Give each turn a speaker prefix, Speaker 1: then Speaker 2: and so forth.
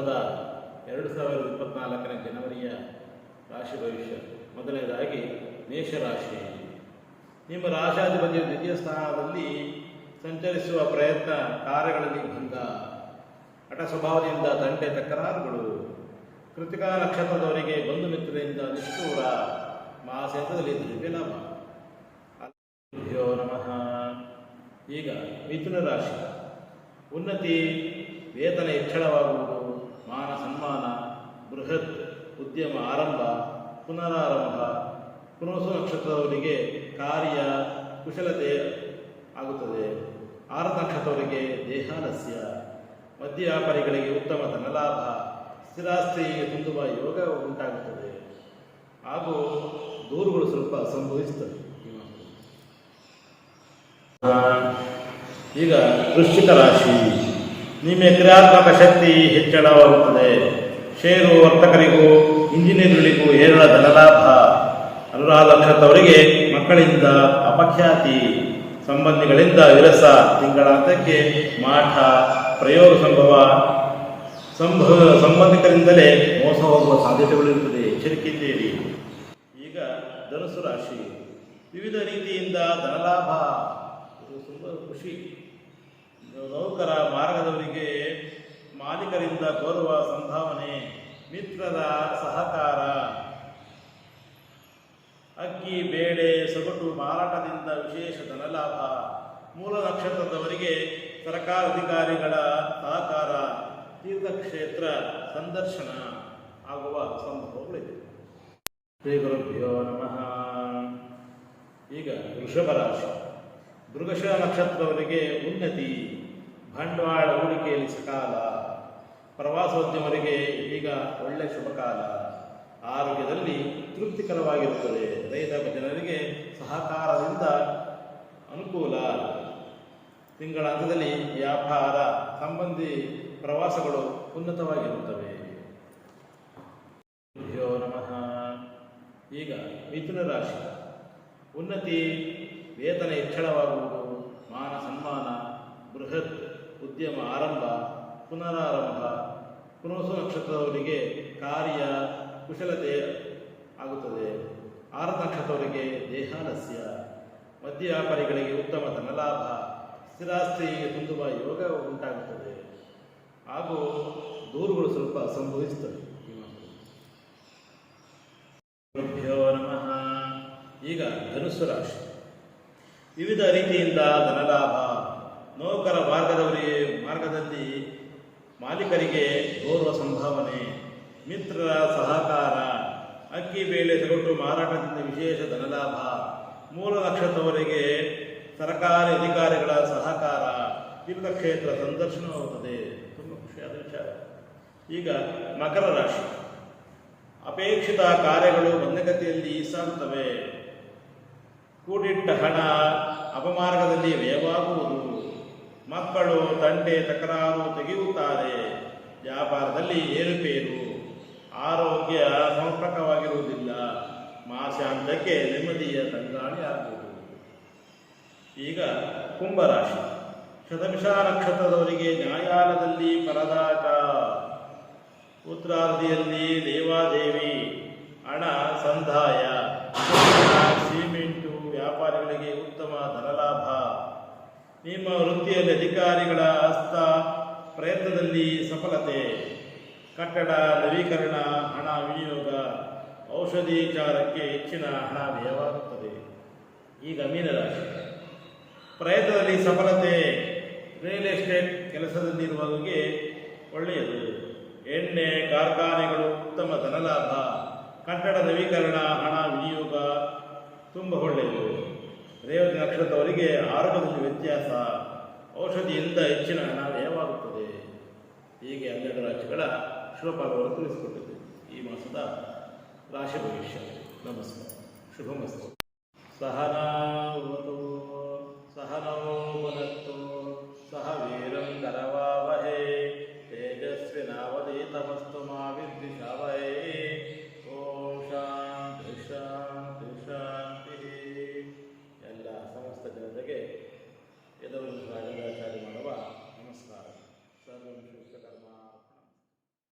Speaker 1: ವರ್ಷದ ಎರಡು ಸಾವಿರದ ಇಪ್ಪತ್ನಾಲ್ಕನೇ ಜನವರಿಯ ರಾಶಿ ಭವಿಷ್ಯ. ಮೊದಲನೇದಾಗಿ ಮೇಷರಾಶಿ. ನಿಮ್ಮ ರಾಶಾಧಿಪತಿಯ ದ್ವಿತೀಯ ಸ್ಥಾನದಲ್ಲಿ ಸಂಚರಿಸುವ ಪ್ರಯತ್ನ ಕಾರ್ಯಗಳಲ್ಲಿ ಭಂಗ ಹಠ ಸ್ವಭಾವದಿಂದ ದಂಡೆ ತಕರಾರುಗಳು. ಕೃತಿಕ ನಕ್ಷತ್ರದವರಿಗೆ ಬಂಧು ಮಿತ್ರರಿಂದ ನಿಷ್ಠೂರ. ಮಹಾಸೇತದಲ್ಲಿ ದ್ರವ್ಯ ಲಾಭ. ನಮಃ. ಈಗ ಮಿಥುನ ರಾಶಿ. ಉನ್ನತಿ, ವೇತನ ಹೆಚ್ಚಳವಾಗುವುದು. ಮಾನ ಸನ್ಮಾನ, ಬೃಹತ್ ಉದ್ಯಮ ಆರಂಭ, ಪುನರಾರಂಭ ಪುನಸು ನಕ್ಷತ್ರದವರಿಗೆ ಕಾರ್ಯ, ಕುಶಲತೆ ಆಗುತ್ತದೆ. ಆರತ ನಕ್ಷತ್ರದವರಿಗೆ ದೇಹಾಲಸ್ಯ ವ್ಯಾಪಾರಿಗಳಿಗೆ ಉತ್ತಮ ಧನಲಾಭ ಸ್ಥಿರಾಸ್ತಿ ಹೊಂದುವ ಯೋಗ ಉಂಟಾಗುತ್ತದೆ. ಹಾಗೂ ದೂರುಗಳು ಸ್ವಲ್ಪ ಸಂಭವಿಸುತ್ತವೆ. ಈಗ ವೃಶ್ಚಿಕ ರಾಶಿ. ನಿಮ್ಮ ಕ್ರಿಯಾತ್ಮಕ ಶಕ್ತಿ ಹೆಚ್ಚಳವಾಗುತ್ತದೆ. ಷೇರು ವರ್ತಕರಿಗೂ, ಇಂಜಿನಿಯರ್ಗಳಿಗೂ ಹೇರಳ ಧನಲಾಭ. ಅನುರಾಧ ನಕ್ಷತ್ರವರಿಗೆ ಮಕ್ಕಳಿಂದ ಅಪಖ್ಯಾತಿ. ಸಂಬಂಧಿಗಳಿಂದ ವಿರಸ ತಿಂಗಳಾಂತಕ್ಕೆ ಮಾಠ, ಪ್ರಯೋಗ ಸಂಭವ. ಸಂಭ, ಸಂಬಂಧಿಕರಿಂದಲೇ ಮೋಸ ಹೋಗುವ ಸಾಧ್ಯತೆಗಳಿರುತ್ತದೆ. ಎಚ್ಚರಿಕೆಯಿಂದೇರಿ ಈಗ ಧನುಸು ರಾಶಿ. ವಿವಿಧ ರೀತಿಯಿಂದ ಧನಲಾಭ. ತುಂಬ ಖುಷಿ. ಮಾಲೀಕರಿಂದ ಗೌರವ ಸಂಭಾವನೆ ಮಿತ್ರರ ಸಹಕಾರ. ಅಕ್ಕಿ, ಬೇಳೆ, ಸೊಗಟು, ಮಾರಾಟದಿಂದ ವಿಶೇಷ ಧನಲಾಭ. ಮೂಲ ನಕ್ಷತ್ರದವರಿಗೆ ಸರ್ಕಾರ ಅಧಿಕಾರಿಗಳ ಸಹಕಾರ, ತೀರ್ಥಕ್ಷೇತ್ರ ಸಂದರ್ಶನ ಆಗುವ ಸಂಭವಗಳಿದೆ. ಶ್ರೀ ಗುರುಭ್ಯೋ ನಮಃ. ಈಗ ವೃಷಭ ರಾಶಿ ಮೃಗಶ ನಕ್ಷತ್ರದವರಿಗೆ ಉನ್ನತಿ. ಬಂಡವಾಳ ಹೂಡಿಕೆಯಲ್ಲಿ ಸಕಾಲ. ಪ್ರವಾಸೋದ್ಯಮರಿಗೆ ಈಗ ಒಳ್ಳೆ ಶುಭಕಾಲ ಆರೋಗ್ಯದಲ್ಲಿ ತೃಪ್ತಿಕರವಾಗಿರುತ್ತದೆ. ರೈತ ಜನರಿಗೆ ಸಹಕಾರದಿಂದ ಅನುಕೂಲ. ತಿಂಗಳ ಅಂತ್ಯದಲ್ಲಿ ವ್ಯಾಪಾರ ಸಂಬಂಧಿ ಪ್ರವಾಸಗಳು ಉನ್ನತವಾಗಿರುತ್ತವೆ. ನಮಃ. ಈಗ ಮಿಥುನ ರಾಶಿ. ಉನ್ನತಿ, ವೇತನ ಹೆಚ್ಚಳವಾಗುವುದು, ಮಾನ ಸನ್ಮಾನ, ಬೃಹತ್ ಉದ್ಯಮ ಆರಂಭ, ಪುನರಾರಂಭ ಪುನಸು ನಕ್ಷತ್ರದವರಿಗೆ ಕಾರ್ಯ, ಕುಶಲತೆ ಆಗುತ್ತದೆ. ಆರತ ನಕ್ಷತ್ರದವರಿಗೆ ದೇಹಾಲಸ್ಯ ಮಧ್ಯ ವ್ಯಾಪಾರಿಗಳಿಗೆ ಉತ್ತಮ ಧನಲಾಭ ಸ್ಥಿರಾಸ್ತಿಗೆ ತುಂಬುವ ಯೋಗ ಉಂಟಾಗುತ್ತದೆ. ಹಾಗೂ ದೂರುಗಳು ಸ್ವಲ್ಪ ಸಂಭವಿಸುತ್ತವೆ. ನಮಃ. ಈಗ ಧನುಸ್ಸು ರಾಶಿ. ವಿವಿಧ ರೀತಿಯಿಂದ ಧನಲಾಭ ನೌಕರ ಮಾರ್ಗದವರಿಗೆ ಮಾರ್ಗದಲ್ಲಿ ಮಾಲೀಕರಿಗೆ ಗೌರವ ಸಂಭಾವನೆ, ಮಿತ್ರರ ಸಹಕಾರ, ಅಕ್ಕಿ ಬೇಳೆ ಸೊಗಟು ಮಾರಾಟದಿಂದ ವಿಶೇಷ ಧನಲಾಭ ಮೂಲ ಲಕ್ಷದವರೆಗೆ ಸರ್ಕಾರಿ ಅಧಿಕಾರಿಗಳ ಸಹಕಾರ ತೀರ್ಥಕ್ಷೇತ್ರ ಸಂದರ್ಶನವಾಗುತ್ತದೆ. ತುಂಬ ಖುಷಿಯಾದ ವಿಚಾರ ಈಗ ಮಕರ ರಾಶಿ. ಅಪೇಕ್ಷಿತ ಕಾರ್ಯಗಳು ಮಂದಗತಿಯಲ್ಲಿ ಸಾಗುತ್ತವೆ. ಕೂಡಿಟ್ಟ ಹಣ ಅಪಮಾರ್ಗದಲ್ಲಿ ವ್ಯಯವಾಗುವುದು. ಮಕ್ಕಳು ತಂದೆ ತಕರಾರು ತೆಗೆಯುತ್ತಾರೆ. ವ್ಯಾಪಾರದಲ್ಲಿ ಏರುಪೇರು. ಆರೋಗ್ಯ ಸಮರ್ಪಕವಾಗಿರುವುದಿಲ್ಲ ಮಾಸಾಂತಕ್ಕೆ ನೆಮ್ಮದಿಯ ತಂಗಾಳಿ ಆಗುವುದು. ಈಗ ಕುಂಭರಾಶಿ. ಶತಮಿಷ ನಕ್ಷತ್ರದವರಿಗೆ ನ್ಯಾಯಾಲಯದಲ್ಲಿ ಪರದಾಟ. ಉತ್ತರಾರ್ಧಿಯಲ್ಲಿ ದೇವಾದೇವಿ. ಹಣ ಸಂದಾಯ. ಸಿಮೆಂಟು ವ್ಯಾಪಾರಿಗಳಿಗೆ ಉತ್ತಮ ಧನಲಾಭ. ನಿಮ್ಮ ವೃತ್ತಿಯಲ್ಲಿ ಅಧಿಕಾರಿಗಳ ಹಸ್ತ ಪ್ರಯತ್ನದಲ್ಲಿ ಸಫಲತೆ. ಕಟ್ಟಡ ನವೀಕರಣ, ಹಣ ವಿನಿಯೋಗ ಔಷಧೀಚಾರಕ್ಕೆ ಹೆಚ್ಚಿನ ಹಣ ವ್ಯಯವಾಗುತ್ತದೆ. ಈಗ ಮೀನರಾಶಿ. ಪ್ರಯತ್ನದಲ್ಲಿ ಸಫಲತೆ ರಿಯಲ್ ಎಸ್ಟೇಟ್ ಕೆಲಸದಲ್ಲಿರುವವರಿಗೆ ಒಳ್ಳೆಯದು. ಎಣ್ಣೆ, ಕಾರ್ಖಾನೆಗಳು, ಉತ್ತಮ ಧನಲಾಭ, ಕಟ್ಟಡ ನವೀಕರಣ, ಹಣ ವಿನಿಯೋಗ, ತುಂಬ ಒಳ್ಳೆಯದು. ರೇವತಿ ನಕ್ಷತ್ರದವರಿಗೆ ಆರೋಗ್ಯದಲ್ಲಿ ವ್ಯತ್ಯಾಸ. ಔಷಧಿಯಿಂದ ಹೆಚ್ಚಿನ ಹಣ ಹೀಗೆ ಹನ್ನೆರಡು ರಾಶಿಗಳ ಶುಭಫಲವನ್ನು ತಿಳಿಸಿಕೊಟ್ಟಿದೆ. ಈ ಮಾಸದ ರಾಶಿ ಭವಿಷ್ಯ. ನಮಸ್ಕಾರ. ಶುಭಮಸ್ತು ಸಹನಾ ಸಹನೋ ಕರವಾ